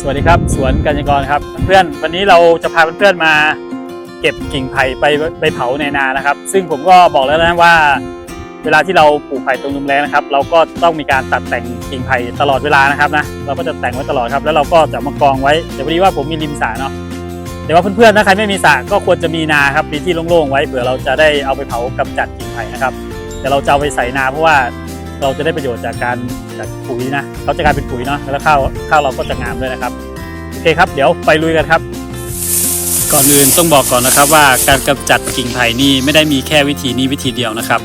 สวัสดีครับ สวนกัญญกรครับ เพื่อนวันนี้เราจะพาเพื่อนๆมา เก็บกิ่งไผ่ไปไปเผาในนานะครับ ซึ่งผมก็บอกแล้วนะว่า เวลาที่เราปลูกไผ่ตรงนุมแรงนะครับ เราก็ต้องมีการตัดแต่งกิ่งไผ่ตลอดเวลานะครับนะเราก็จะแต่งไว้ตลอดครับ แล้วเราก็จะมากองไว้เดี๋ยวพอดีว่าผมมีริมสระเนาะแต่ว่าเพื่อนๆถ้าใครไม่มีสระก็ควรจะมีนาครับมีที่โล่งๆไว้เผื่อเราจะได้เอาไปเผากำจัดกิ่งไผ่นะครับ แต่เราจะเอาไปใส่นาเพราะว่า เราจะได้ประโยชน์จากการจากปุ๋ยนะเขาจะกลายเป็นปุ๋ยเนาะแล้วข้าวข้าวเราก็จะงามด้วยนะครับโอเคครับ เดี๋ยวไปลุยกันครับ ก่อนอื่นต้องบอกก่อนนะครับว่าการกำจัดกิ่งไผ่นี่ไม่ได้มีแค่วิธีนี้วิธีเดียวนะครับ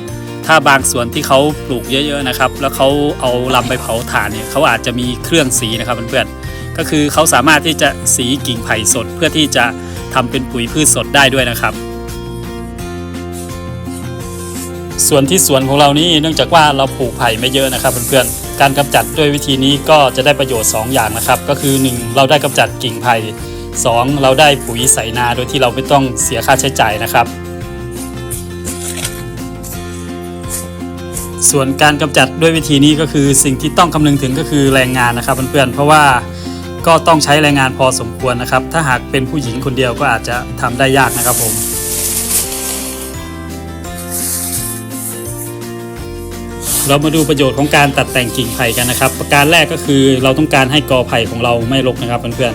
ถ้าบางส่วนที่เขาปลูกเยอะๆนะครับ แล้วเขาเอาลำไปเผาถ่านเนี่ยเขาอาจจะมีเครื่องสีนะครับเพื่อนๆก็คือเขาสามารถที่จะสีกิ่งไผ่สดเพื่อที่จะทำเป็นปุ๋ยพืชสดได้ด้วยนะครับ ส่วนที่สวนของเรานี่เนื่องจากว่าเราปลูกไผ่ไม่เยอะนะครับเพื่อนๆการกำจัดด้วยวิธีนี้ก็จะได้ประโยชน์ 2 อย่างนะครับ ก็คือ 1 เราได้กำจัดกิ่งไผ่ 2 เราได้ปุ๋ยใส่นาโดยที่เราไม่ต้องเสียค่าใช้จ่ายนะครับ ส่วนการกำจัดด้วยวิธีนี้ก็คือสิ่งที่ต้องคำนึงถึงก็คือแรงงานนะครับเพื่อนๆเพราะว่าก็ต้องใช้แรงงานพอสมควรนะครับ ถ้าหากเป็นผู้หญิงคนเดียวก็อาจจะทำได้ยากนะครับผม เรามาดูประโยชน์ของการตัดแต่งกิ่งไผ่กันนะครับ ประการแรกก็คือเราต้องการให้กอไผ่ของเราไม่รกนะครับเพื่อน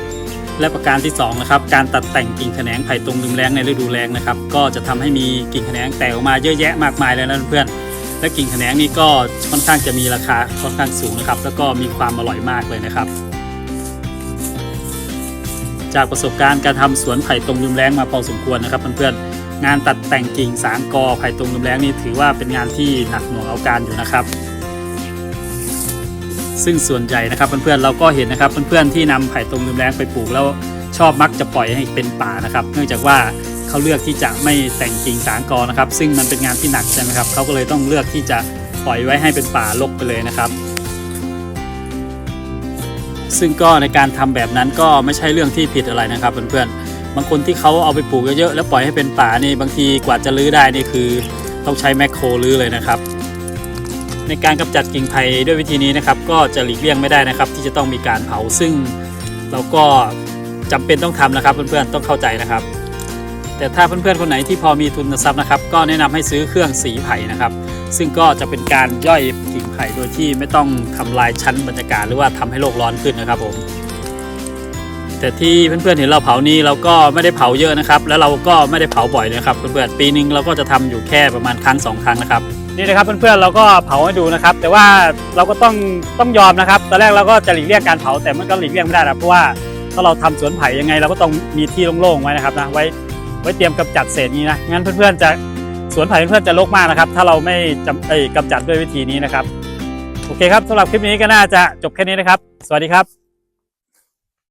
ๆและประการที่สองนะครับการตัดแต่งกิ่งแขนงไผ่ตรงริมแรงในฤดูแรงนะครับ ก็จะทำให้มีกิ่งแขนงแตกออกมาเยอะแยะมากมายเลยนะเพื่อนๆและกิ่งแขนงนี้ก็ค่อนข้างจะมีราคาค่อนข้างสูงนะครับ แล้วก็มีความอร่อยมากเลยนะครับ จากประสบการณ์การทำสวนไผ่ตรงริมแรงมาพอสมควรนะครับเพื่อนๆงานตัดแต่งกิ่งสางกอไผ่ตรงริมแรงนี่ถือว่าเป็นงานที่หนักหน่วงเอาการอยู่นะครับ ซึ่งส่วนใหญ่นะครับเพื่อนๆเราก็เห็นนะครับเพื่อนๆที่นำไผ่ตรงริมแรงไปปลูกแล้วชอบมักจะปล่อยให้เป็นป่านะครับ เนื่องจากว่าเขาเลือกที่จะไม่แต่งกิ่งสางกอนะครับ ซึ่งมันเป็นงานที่หนักใช่ไหมครับเขาก็เลยต้องเลือกที่จะปล่อยไว้ให้เป็นป่ารกไปเลยนะครับ ซึ่งก็ในการทำแบบนั้นก็ไม่ใช่เรื่องที่ผิดอะไรนะครับเพื่อนๆบางคนที่เขาเอาไปปลูกเยอะๆแล้วปล่อยให้เป็นป่านี่บางทีกว่าจะรื้อได้นี่คือ ต้องใช้แมคโครรื้อเลยนะครับ ในการกำจัดกิ่งไผ่ด้วยวิธีนี้นะครับ ก็จะหลีกเลี่ยงไม่ได้นะครับ ที่จะต้องมีการเผาซึ่งเราก็จำเป็นต้องทำนะครับ เพื่อนๆต้องเข้าใจนะครับ แต่ถ้าเพื่อนๆคนไหนที่พอมีทุนทรัพย์นะครับ ก็แนะนำให้ซื้อเครื่องสีไผ่นะครับ ซึ่งก็จะเป็นการย่อยกิ่งไผ่โดยที่ไม่ต้องทำลายชั้นบรรยากาศหรือว่าทำให้โลกร้อนขึ้นนะครับผมแต่ที่เพื่อนๆเห็นเราเผานี้เราก็ไม่ได้เผาเยอะนะครับ แล้วเราก็ไม่ได้เผาบ่อยนะครับเพื่อนๆปีนึงเราก็จะทำอยู่แค่ประมาณครั้งสองครั้งนะครับนี่นะครับเพื่อนๆเราก็เผาให้ดูนะครับ แต่ว่าเราก็ต้องต้องยอมนะครับตอนแรกเราก็จะหลีกเลี่ยงการเผาแต่มันก็หลีกเลี่ยงไม่ได้นะเพราะว่าถ้าเราทำสวนไผ่ยังไง เราก็ต้องมีที่โล่งๆไว้นะครับนะไว้ไว้เตรียมกำจัดเศษนี้นะงั้นเพื่อนๆจะ สวนไผ่เพื่อนจะรกมากนะครับ ถ้าเราไม่จำเอ้ยกำจัดด้วยวิธีนี้นะครับ โอเคครับสำหรับคลิปนี้ก็น่าจะจบแค่นี้นะครับ สวัสดีครับ